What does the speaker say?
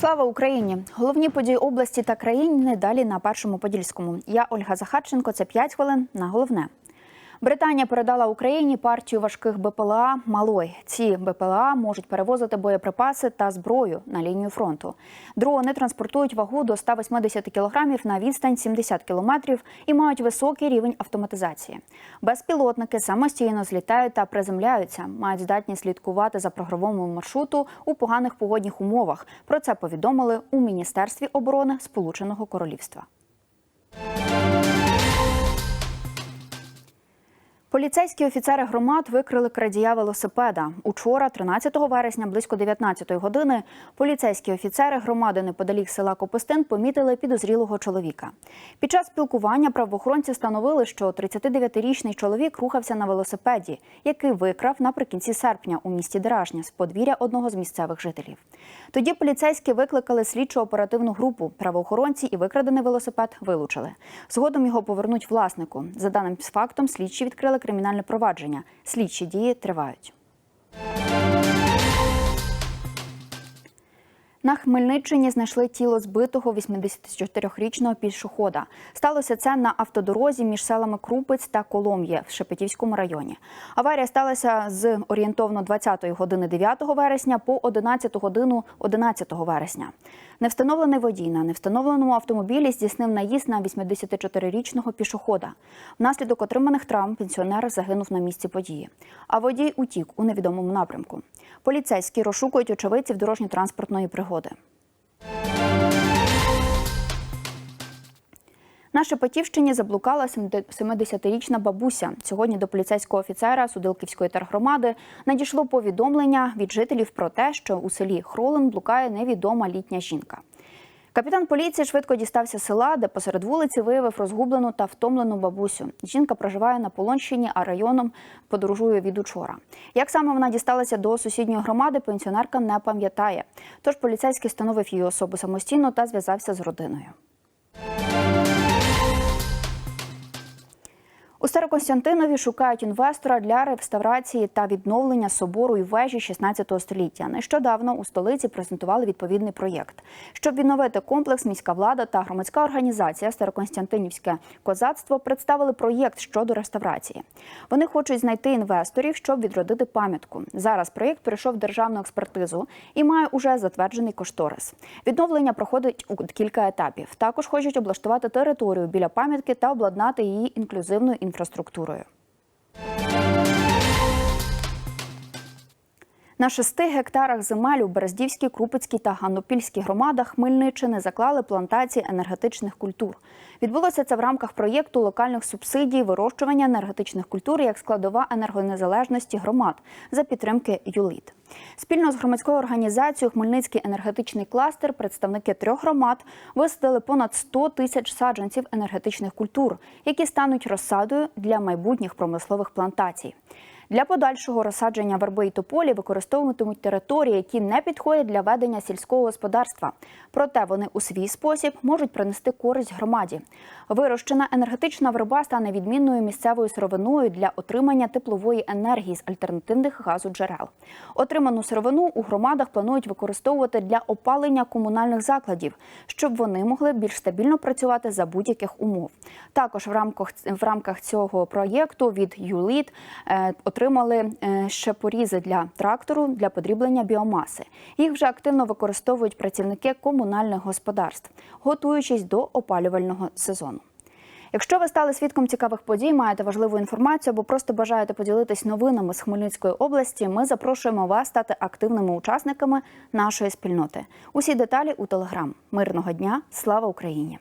Слава Україні! Головні події області та країни далі на першому подільському. Я Ольга Захарченко. Це 5 хвилин на головне. Британія передала Україні партію важких БПЛА Малой. Ці БПЛА можуть перевозити боєприпаси та зброю на лінію фронту. Дрони транспортують вагу до 180 кілограмів на відстань 70 кілометрів і мають високий рівень автоматизації. Безпілотники самостійно злітають та приземляються, мають здатність слідкувати за програмовому маршруту у поганих погодних умовах. Про це повідомили у Міністерстві оборони Сполученого Королівства. Поліцейські офіцери громад викрили крадія велосипеда. Учора, 13 вересня, близько 19 години, поліцейські офіцери громади неподалік села Копистин помітили підозрілого чоловіка. Під час спілкування правоохоронці встановили, що 39-річний чоловік рухався на велосипеді, який викрав наприкінці серпня у місті Деражня з подвір'я одного з місцевих жителів. Тоді поліцейські викликали слідчо-оперативну групу. Правоохоронці і викрадений велосипед вилучили. Згодом його повернуть власнику. За даним фактом, слідчі відкрили кримінальне провадження. Слідчі дії тривають. На Хмельниччині знайшли тіло збитого 84-річного пішохода. Сталося це на автодорозі між селами Крупець та Колом'є в Шепетівському районі. Аварія сталася з орієнтовно 20 години 9 вересня по 11 годину 11 вересня. Невстановлений водій на невстановленому автомобілі здійснив наїзд на 84-річного пішохода. Внаслідок отриманих травм пенсіонер загинув на місці події. А водій утік у невідомому напрямку. Поліцейські розшукують очевидців дорожньо-транспортної пригоди. На Шепетівщині заблукала 70-річна бабуся. Сьогодні до поліцейського офіцера Судилківської тергромади надійшло повідомлення від жителів про те, що у селі Хролин блукає невідома літня жінка. Капітан поліції швидко дістався села, де посеред вулиці виявив розгублену та втомлену бабусю. Жінка проживає на Полонщині, а районом подорожує від учора. Як саме вона дісталася до сусідньої громади, пенсіонерка не пам'ятає. Тож поліцейський встановив її особу самостійно та зв'язався з родиною. У Старокостянтинові шукають інвестора для реставрації та відновлення собору і вежі 16 століття. Нещодавно у столиці презентували відповідний проєкт. Щоб відновити комплекс, міська влада та громадська організація Старокостянтинівське козацтво представили проєкт щодо реставрації. Вони хочуть знайти інвесторів, щоб відродити пам'ятку. Зараз проєкт перейшов державну експертизу і має уже затверджений кошторис. Відновлення проходить у кілька етапів. Також хочуть облаштувати територію біля пам'ятки та обладнати її інклюзивною інфраструктурою. На шести гектарах земель у Берездівській, Крупицькій та Ганопільській громадах Хмельниччини заклали плантації енергетичних культур. Відбулося це в рамках проєкту локальних субсидій вирощування енергетичних культур як складова енергонезалежності громад за підтримки ЮЛІТ. Спільно з громадською організацією Хмельницький енергетичний кластер представники трьох громад висадили понад 100 тисяч саджанців енергетичних культур, які стануть розсадою для майбутніх промислових плантацій. Для подальшого розсадження верби і тополі використовуватимуть території, які не підходять для ведення сільського господарства. Проте вони у свій спосіб можуть принести користь громаді. Вирощена енергетична верба стане відмінною місцевою сировиною для отримання теплової енергії з альтернативних газоджерел. Отриману сировину у громадах планують використовувати для опалення комунальних закладів, щоб вони могли більш стабільно працювати за будь-яких умов. Також в рамках в рамках цього проєкту від ЮЛІТ е, отримали е, ще порізи для трактору для подріблення біомаси. Їх вже активно використовують працівники комунальних господарств, готуючись до опалювального сезону. Якщо ви стали свідком цікавих подій, маєте важливу інформацію або просто бажаєте поділитись новинами з Хмельницької області, ми запрошуємо вас стати активними учасниками нашої спільноти. Усі деталі у телеграм. Мирного дня! Слава Україні!